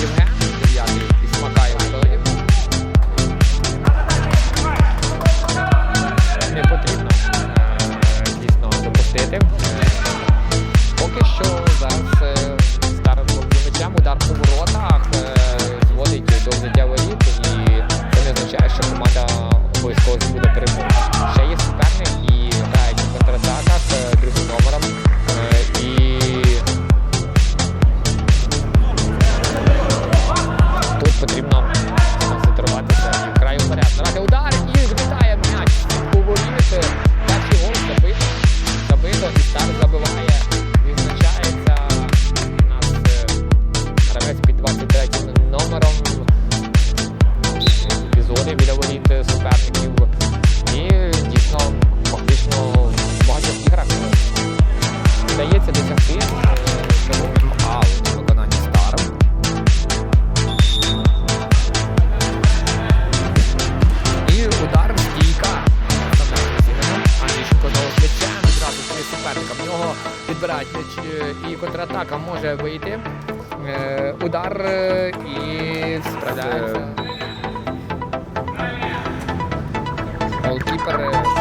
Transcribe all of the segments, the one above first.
nhiều tháng Атака може вийти. Е, удар е, і справляється. Голкіпер. Е,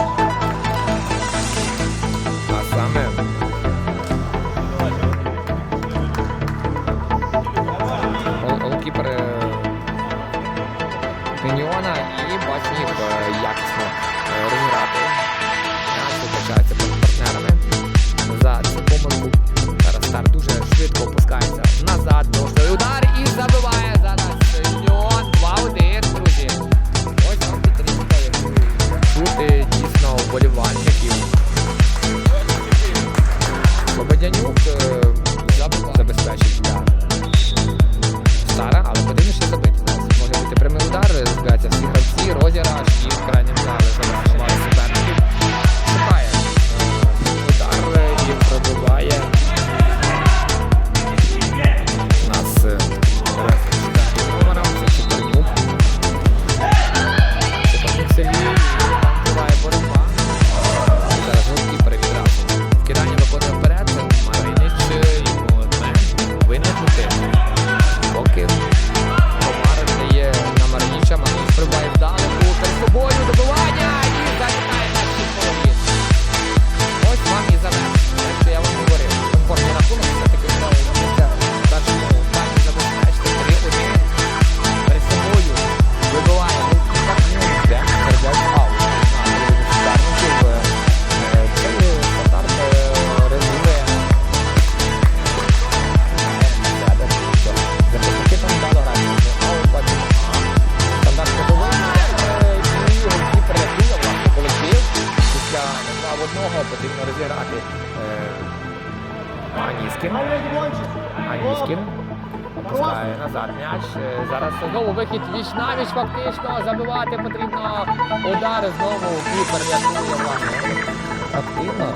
Пускає назад м'яч. Е, зараз знову вихід віч на віч фактично. Забивати потрібно удари знову кіпер рятує власне. Активно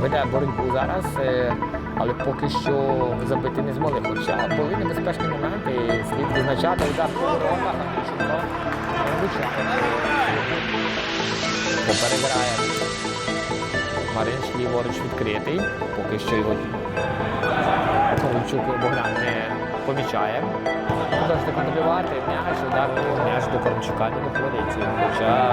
веде боротьбу зараз, е, але поки що забити не змогли. Хоча були небезпечні моменти, слід визначати удар по воротах, а Шутко не влучає. Ліворуч відкритий, поки що його Ковальчук Богдан не помічає. Можете контролювати м'яч, удар м'яч до Кормчука не доходить. Хоча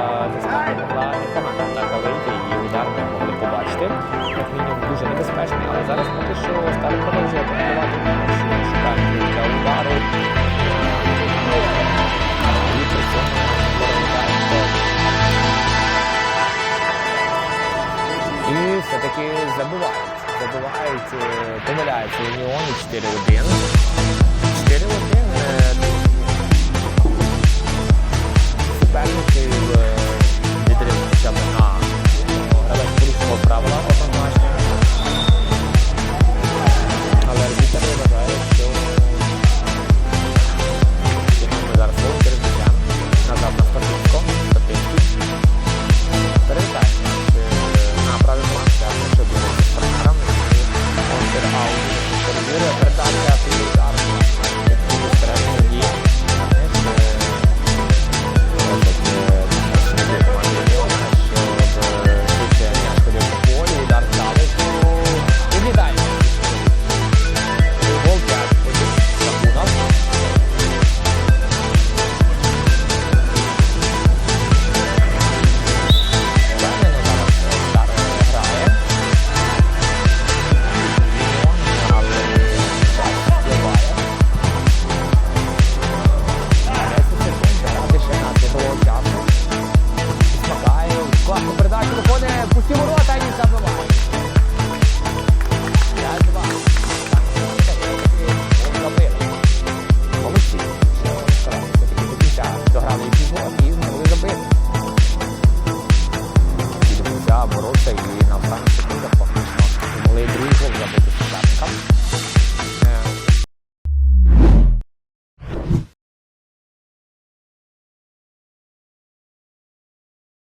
Флавион 4-1.